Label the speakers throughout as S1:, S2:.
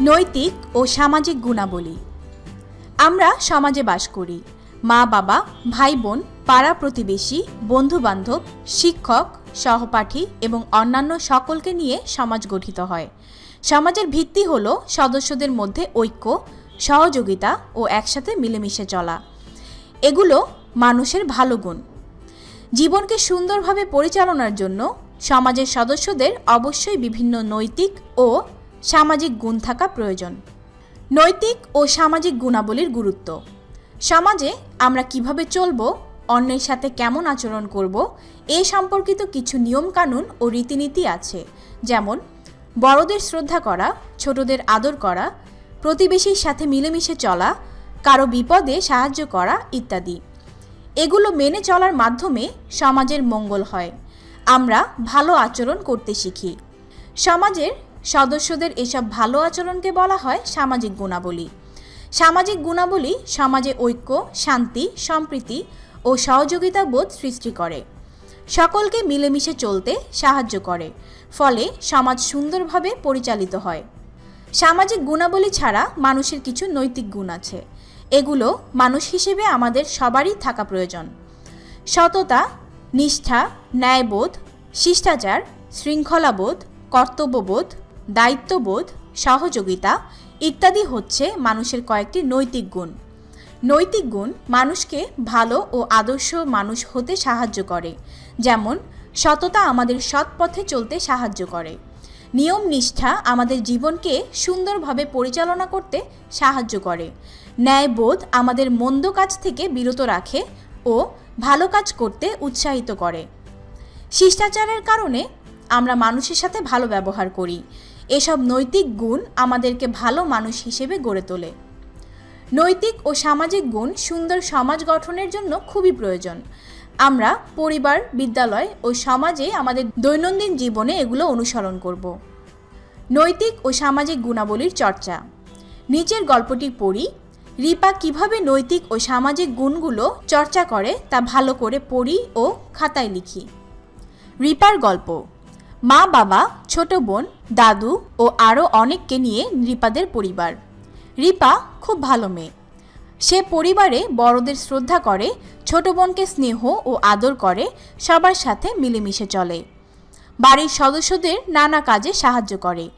S1: নৈতিক ও সামাজিক গুণাবলী। আমরা সমাজে বাস করি। মা বাবা, ভাই বোন, পাড়া প্রতিবেশী বন্ধু বান্ধব শিক্ষক, সহপাঠী এবং অন্যান্য সকলকে নিয়ে সমাজ গঠিত হয়। সমাজের ভিত্তি হল সদস্যদের মধ্যে ঐক্য, সহযোগিতা ও একসাথে মিলেমিশে চলা। এগুলো মানুষের ভালো গুণ। জীবনকে সুন্দরভাবে পরিচালনার জন্য সমাজের সদস্যদের অবশ্যই বিভিন্ন নৈতিক ও সামাজিক গুণ থাকা প্রয়োজন। নৈতিক ও সামাজিক গুণাবলীর গুরুত্ব। সমাজে আমরা কীভাবে চলব, অন্যের সাথে কেমন আচরণ করব, এ সম্পর্কিত কিছু নিয়মকানুন ও রীতিনীতি আছে। যেমন, বড়দের শ্রদ্ধা করা, ছোটদের আদর করা, প্রতিবেশীর সাথে মিলেমিশে চলা, কারও বিপদে সাহায্য করা ইত্যাদি। এগুলো মেনে চলার মাধ্যমে সমাজের মঙ্গল হয়। আমরা ভালো আচরণ করতে শিখি। সমাজের সদস্যদের এসব ভালো আচরণকে বলা হয় সামাজিক গুণাবলী। সামাজিক গুণাবলী সমাজে ঐক্য, শান্তি, সম্প্রীতি ও সহযোগিতা বোধ সৃষ্টি করে। সকলকে মিলেমিশে চলতে সাহায্য করে, ফলে সমাজ সুন্দরভাবে পরিচালিত হয়। সামাজিক গুণাবলী ছাড়া মানুষের কিছু নৈতিক গুণ আছে। এগুলো মানুষ হিসেবে আমাদের সবারই থাকা প্রয়োজন। সততা, নিষ্ঠা, ন্যায়বোধ, শিষ্টাচার, শৃঙ্খলাবোধ, কর্তব্যবোধ দায়িত্ববোধ, সহযোগিতা ইত্যাদি হচ্ছে মানুষের কয়েকটি নৈতিক গুণ। নৈতিক গুণ মানুষকে ভালো ও আদর্শ মানুষ হতে সাহায্য করে, যেমন সততা আমাদের সৎ পথে চলতে সাহায্য করে। নিয়ম নিষ্ঠা আমাদের জীবনকে সুন্দরভাবে পরিচালনা করতে সাহায্য করে। ন্যায়বোধ আমাদের মন্দ কাজ থেকে বিরত রাখে ও ভালো কাজ করতে উৎসাহিত করে। শিষ্টাচারের কারণে আমরা মানুষের সাথে ভালো ব্যবহার করি এসব নৈতিক গুণ আমাদেরকে ভালো মানুষ হিসেবে গড়ে তোলে। নৈতিক ও সামাজিক গুণ সুন্দর সমাজ গঠনের জন্য খুবই প্রয়োজন। আমরা পরিবার, বিদ্যালয় ও সমাজে আমাদের দৈনন্দিন জীবনে এগুলো অনুসরণ করব। নৈতিক ও সামাজিক গুণাবলীর চর্চা। নিচের গল্পটি পড়ি, রিপা কীভাবে নৈতিক ও সামাজিক গুণগুলো চর্চা করে তা ভালো করে পড়ি ও খাতায় লিখি। রিপার গল্প। মা বাবা, ছোট বোন, দাদু ও আরও অনেককে নিয়ে রিপাদের পরিবার। রিপা খুব ভালো মেয়ে। সে পরিবারে বড়দের শ্রদ্ধা করে, ছোট বোনকে স্নেহ ও আদর করে, সবার সাথে মিলেমিশে চলে। বাড়ির সদস্যদের নানা কাজে সাহায্য করে।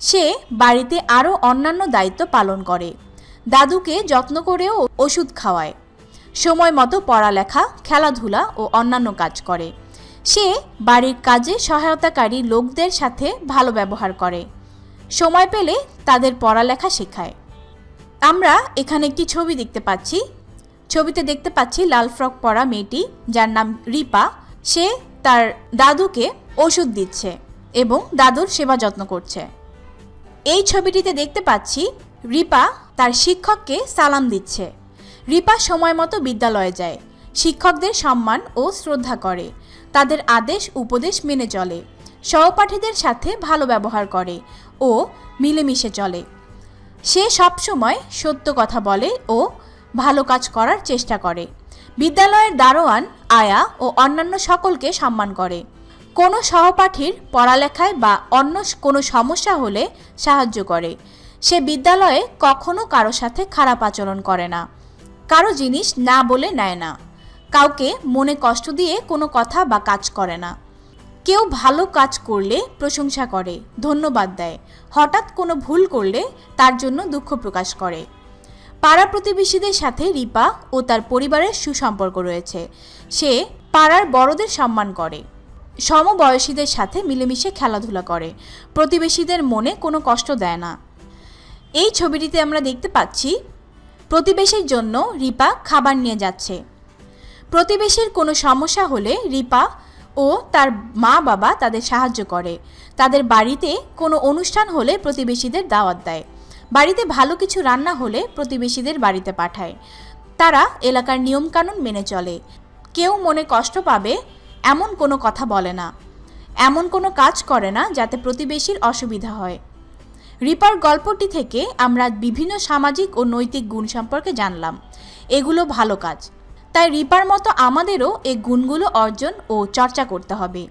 S1: সে বাড়িতে আরও অন্যান্য দায়িত্ব পালন করে। দাদুকে যত্ন করেও ওষুধ খাওয়ায়। সময় মতো পড়ালেখা, খেলাধুলা ও অন্যান্য কাজ করে। সে বাড়ির কাজে সহায়তাকারী লোকদের সাথে ভালো ব্যবহার করে। সময় পেলে তাদের পড়ালেখা শেখায়। আমরা এখানে একটি ছবি দেখতে পাচ্ছি। ছবিতে দেখতে পাচ্ছি লাল ফ্রক পরা মেয়েটি, যার নাম রিপা। সে তার দাদুকে ওষুধ দিচ্ছে এবং দাদুর সেবা যত্ন করছে। এই ছবিটিতে দেখতে পাচ্ছি রিপা তার শিক্ষককে সালাম দিচ্ছে। রিপা সময় মতো বিদ্যালয়ে যায়। শিক্ষকদের সম্মান ও শ্রদ্ধা করে। তাদের আদেশ উপদেশ মেনে চলে। সহপাঠীদের সাথে ভালো ব্যবহার করে ও মিলেমিশে চলে। সে সবসময় সত্য কথা বলে ও ভালো কাজ করার চেষ্টা করে। বিদ্যালয়ের দারোয়ান, আয়া ও অন্যান্য সকলকে সম্মান করে। কোনো সহপাঠীর পড়ালেখায় বা অন্য কোনো সমস্যা হলে সাহায্য করে। সে বিদ্যালয়ে কখনো কারও সাথে খারাপ আচরণ করে না। কারও জিনিস না বলে নেয় না। কাউকে মনে কষ্ট দিয়ে কোনো কথা বা কাজ করে না। কেউ ভালো কাজ করলে প্রশংসা করে, ধন্যবাদ দেয়। হঠাৎ কোনো ভুল করলে তার জন্য দুঃখ প্রকাশ করে। পাড়া প্রতিবেশীদের সাথে রিপা ও তার পরিবারের সুসম্পর্ক রয়েছে। সে পাড়ার বড়দের সম্মান করে। সমবয়সীদের সাথে মিলেমিশে খেলাধুলা করে। প্রতিবেশীদের মনে কোনো কষ্ট দেয় না। এই ছবিটিতে আমরা দেখতে পাচ্ছি, প্রতিবেশীর জন্য রিপা খাবার নিয়ে যাচ্ছে। প্রতিবেশীর কোনো সমস্যা হলে রিপা ও তার মা বাবা তাদের সাহায্য করে। তাদের বাড়িতে কোনো অনুষ্ঠান হলে প্রতিবেশীদের দাওয়াত দেয়। বাড়িতে ভালো কিছু রান্না হলে প্রতিবেশীদের বাড়িতে পাঠায়। তারা এলাকার নিয়মকানুন মেনে চলে। কেউ মনে কষ্ট পাবে, এমন কোনো কথা বলে না। এমন কোনো কাজ করে না যাতে প্রতিবেশীর অসুবিধা হয়। রিপার গল্পটি থেকে আমরা বিভিন্ন সামাজিক ও নৈতিক গুণ সম্পর্কে জানলাম। এগুলো ভালো কাজ। তাই রিপার মতো আমাদেরও এই গুণগুলো অর্জন ও চর্চা করতে হবে।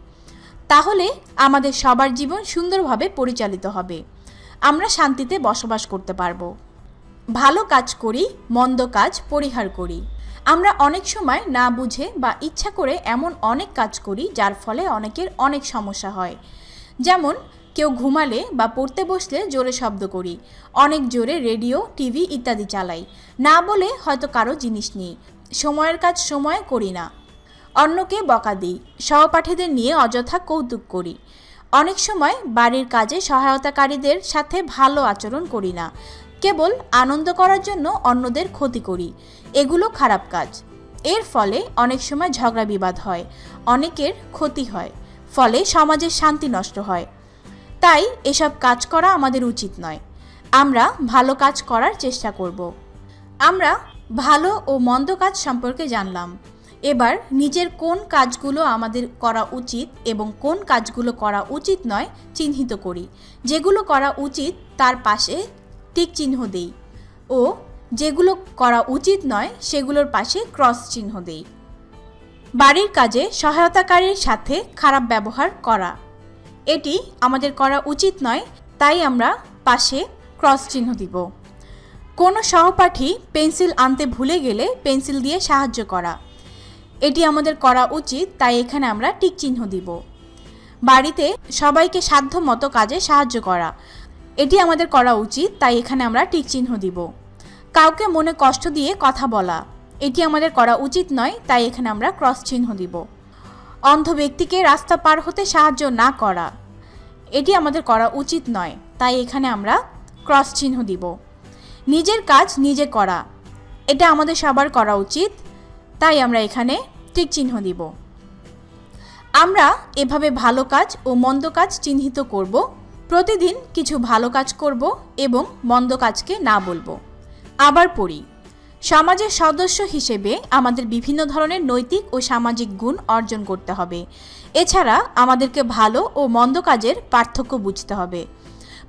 S1: তাহলে আমাদের সবার জীবন সুন্দরভাবে পরিচালিত হবে। আমরা শান্তিতে বসবাস করতে পারব। ভালো কাজ করি, মন্দ কাজ পরিহার করি। আমরা অনেক সময় না বুঝে বা ইচ্ছা করে এমন অনেক কাজ করি যার ফলে অনেকের অনেক সমস্যা হয়। যেমন কেউ ঘুমালে বা পড়তে বসলে জোরে শব্দ করি, অনেক জোরে রেডিও, টিভি ইত্যাদি চালাই। না বলে হয়তো কারও জিনিস নিই। সময়ের কাজ সময়ে করি না। অন্যকে বকা দিই, সহপাঠীদের নিয়ে অযথা কৌতুক করি। অনেক সময় বাড়ির কাজে সহায়তাকারীদের সাথে ভালো আচরণ করি না। কেবল আনন্দ করার জন্য অন্যদের ক্ষতি করি। এগুলো খারাপ কাজ। এর ফলে অনেক সময় ঝগড়া বিবাদ হয়, অনেকের ক্ষতি হয়, ফলে সমাজের শান্তি নষ্ট হয়। তাই এসব কাজ করা আমাদের উচিত নয়। আমরা ভালো কাজ করার চেষ্টা করব। আমরা ভালো ও মন্দ কাজ সম্পর্কে জানলাম। এবার নিজের কোন কাজগুলো আমাদের করা উচিত এবং কোন কাজগুলো করা উচিত নয় চিহ্নিত করি। যেগুলো করা উচিত, তার পাশে টিক চিহ্ন দেই ও যেগুলো করা উচিত নয়, সেগুলোর পাশে ক্রস চিহ্ন দেই। বাড়ির কাজে সহায়তাকারীর সাথে খারাপ ব্যবহার করা। এটি আমাদের করা উচিত নয়, তাই আমরা পাশে ক্রস চিহ্ন দিব। কোনো সহপাঠী পেন্সিল আনতে ভুলে গেলে পেন্সিল দিয়ে সাহায্য করা। এটি আমাদের করা উচিত, তাই এখানে আমরা টিক চিহ্ন দিব। বাড়িতে সবাইকে সাধ্য মতো কাজে সাহায্য করা। এটি আমাদের করা উচিত, তাই এখানে আমরা টিক চিহ্ন দিব। কাউকে মনে কষ্ট দিয়ে কথা বলা। এটি আমাদের করা উচিত নয়, তাই এখানে আমরা ক্রস চিহ্ন দিব। অন্ধ ব্যক্তিকে রাস্তা পার হতে সাহায্য না করা। এটি আমাদের করা উচিত নয়, তাই এখানে আমরা ক্রস চিহ্ন দিব। নিজের কাজ নিজে করা। এটা আমাদের সবার করা উচিত। তাই আমরা এখানে টিক চিহ্ন দিব। আমরা এভাবে ভালো কাজ ও মন্দ কাজ চিহ্নিত করব। প্রতিদিন কিছু ভালো কাজ করব এবং মন্দ কাজকে না বলব। আবার পড়ি। সমাজের সদস্য হিসেবে আমাদের বিভিন্ন ধরনের নৈতিক ও সামাজিক গুণ অর্জন করতে হবে। এছাড়া আমাদেরকে ভালো ও মন্দ কাজের পার্থক্য বুঝতে হবে।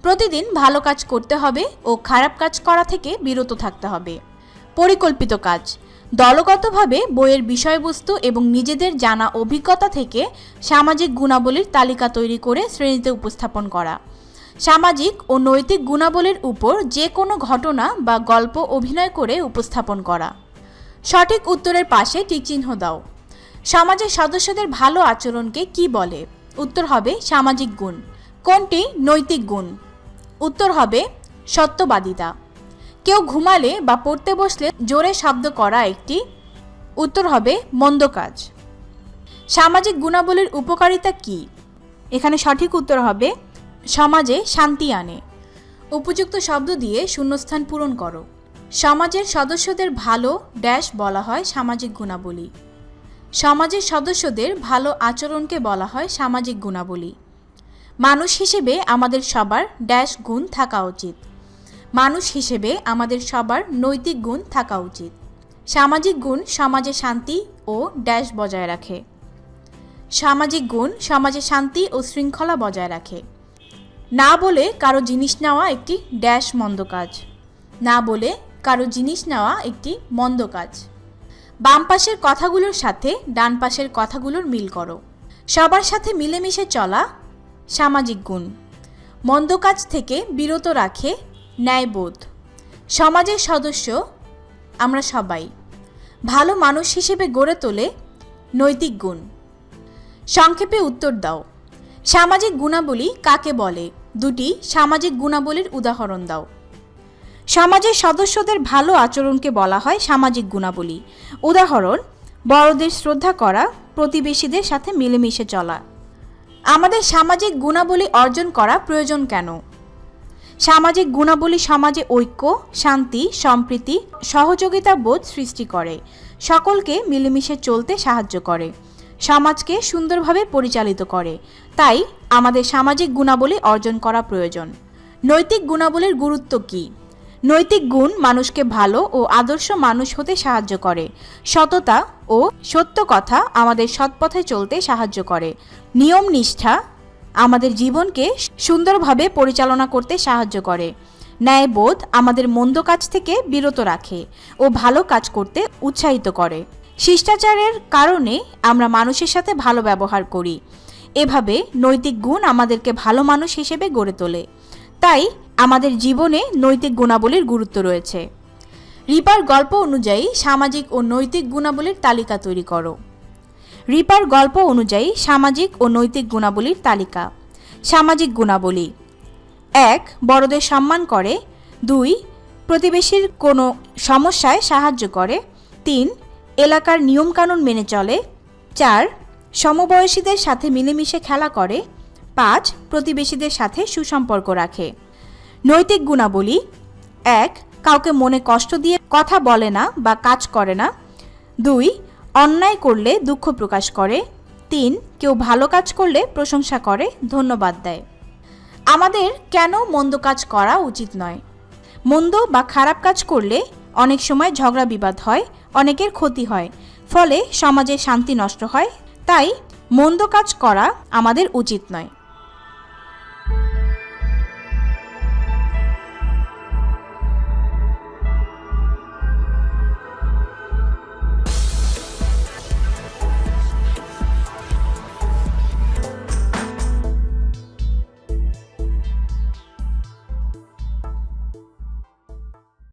S1: প্রতিদিন ভালো কাজ করতে হবে ও খারাপ কাজ করা থেকে বিরত থাকতে হবে। পরিকল্পিত কাজ। দলগতভাবে বইয়ের বিষয়বস্তু এবং নিজেদের জানা অভিজ্ঞতা থেকে সামাজিক গুণাবলীর তালিকা তৈরি করে শ্রেণীতে উপস্থাপন করা। সামাজিক ও নৈতিক গুণাবলীর উপর যে কোনো ঘটনা বা গল্প অভিনয় করে উপস্থাপন করা। সঠিক উত্তরের পাশে টিকচিহ্ন দাও। সমাজের সদস্যদের ভালো আচরণকে কি বলে? উত্তর হবে সামাজিক গুণ। কোনটি? নৈতিক গুণ। উত্তর হবে সত্যবাদিতা। কেউ ঘুমালে বা পড়তে বসলে জোরে শব্দ করা একটি, উত্তর হবে মন্দ কাজ। সামাজিক গুণাবলীর উপকারিতা কি? এখানে সঠিক উত্তর হবে, সমাজে শান্তি আনে। উপযুক্ত শব্দ দিয়ে শূন্যস্থান পূরণ করো। সমাজের সদস্যদের ভালো ড্যাশ বলা হয় সামাজিক গুণাবলী। সমাজের সদস্যদের ভালো আচরণকে বলা হয় সামাজিক গুণাবলী। মানুষ হিসেবে আমাদের সবার ড্যাশ গুণ থাকা উচিত। মানুষ হিসেবে আমাদের সবার নৈতিক গুণ থাকা উচিত। সামাজিক গুণ সমাজে শান্তি ও ড্যাশ বজায় রাখে। সামাজিক গুণ সমাজে শান্তি ও শৃঙ্খলা বজায় রাখে। না বলে কারও জিনিস নেওয়া একটি ড্যাশ মন্দ কাজ। না বলে কারও জিনিস নেওয়া একটি মন্দ কাজ। বাম পাশের কথাগুলোর সাথে ডান পাশের কথাগুলোর মিল করো। সবার সাথে মিলেমিশে চলা সামাজিক গুণ। মন্দ কাজ থেকে বিরত রাখে ন্যায়বোধ। সমাজের সদস্য আমরা সবাই। ভালো মানুষ হিসেবে গড়ে তোলে নৈতিক গুণ। সংক্ষেপে উত্তর দাও। সামাজিক গুণাবলী কাকে বলে? দুটি সামাজিক গুণাবলীর উদাহরণ দাও। সমাজের সদস্যদের ভালো আচরণকে বলা হয় সামাজিক গুণাবলী। উদাহরণ, বড়দের শ্রদ্ধা করা, প্রতিবেশীদের সাথে মিলেমিশে চলা। আমাদের সামাজিক গুণাবলী অর্জন করা প্রয়োজন কেন? সামাজিক গুণাবলী সমাজে ঐক্য, শান্তি, সম্প্রীতি, সহযোগিতা বোধ সৃষ্টি করে, সকলকে মিলেমিশে চলতে সাহায্য করে, সমাজকে সুন্দরভাবে পরিচালিত করে। তাই আমাদের সামাজিক গুণাবলী অর্জন করা প্রয়োজন। নৈতিক গুণাবলীর গুরুত্ব কী? নৈতিক গুণ মানুষকে ভালো ও আদর্শ মানুষ হতে সাহায্য করে। সততা ও সত্য কথা আমাদের সৎপথে চলতে সাহায্য করে। নিয়ম নিষ্ঠা আমাদের জীবনকে সুন্দরভাবে পরিচালনা করতে সাহায্য করে। ন্যায়বোধ আমাদের মন্দ কাজ থেকে বিরত রাখে ও ভালো কাজ করতে উৎসাহিত করে। শিষ্টাচারের কারণে আমরা মানুষের সাথে ভালো ব্যবহার করি। এভাবে নৈতিক গুণ আমাদেরকে ভালো মানুষ হিসেবে গড়ে তোলে। তাই আমাদের জীবনে নৈতিক গুণাবলীর গুরুত্ব রয়েছে। রিপার গল্প অনুযায়ী সামাজিক ও নৈতিক গুণাবলীর তালিকা তৈরি করো। রিপার গল্প অনুযায়ী সামাজিক ও নৈতিক গুণাবলীর তালিকা। সামাজিক গুণাবলী। এক, বড়দের সম্মান করে। দুই, প্রতিবেশীর কোনো সমস্যায় সাহায্য করে। তিন, এলাকার নিয়মকানুন মেনে চলে। চার, সমবয়সীদের সাথে মিলেমিশে খেলা করে। পাঁচ প্রতিবেশীদের সাথে সুসম্পর্ক রাখে। নৈতিক গুণাবলী। এক, কাউকে মনে কষ্ট দিয়ে কথা বলে না বা কাজ করে না। দুই, অন্যায় করলে দুঃখ প্রকাশ করে। তিন, কেউ ভালো কাজ করলে প্রশংসা করে, ধন্যবাদ দেয়। আমাদের কেন মন্দ কাজ করা উচিত নয়? মন্দ বা খারাপ কাজ করলে অনেক সময় ঝগড়া বিবাদ হয়, অনেকের ক্ষতি হয়। ফলে সমাজে শান্তি নষ্ট হয়। তাই মন্দ কাজ করা আমাদের উচিত নয়।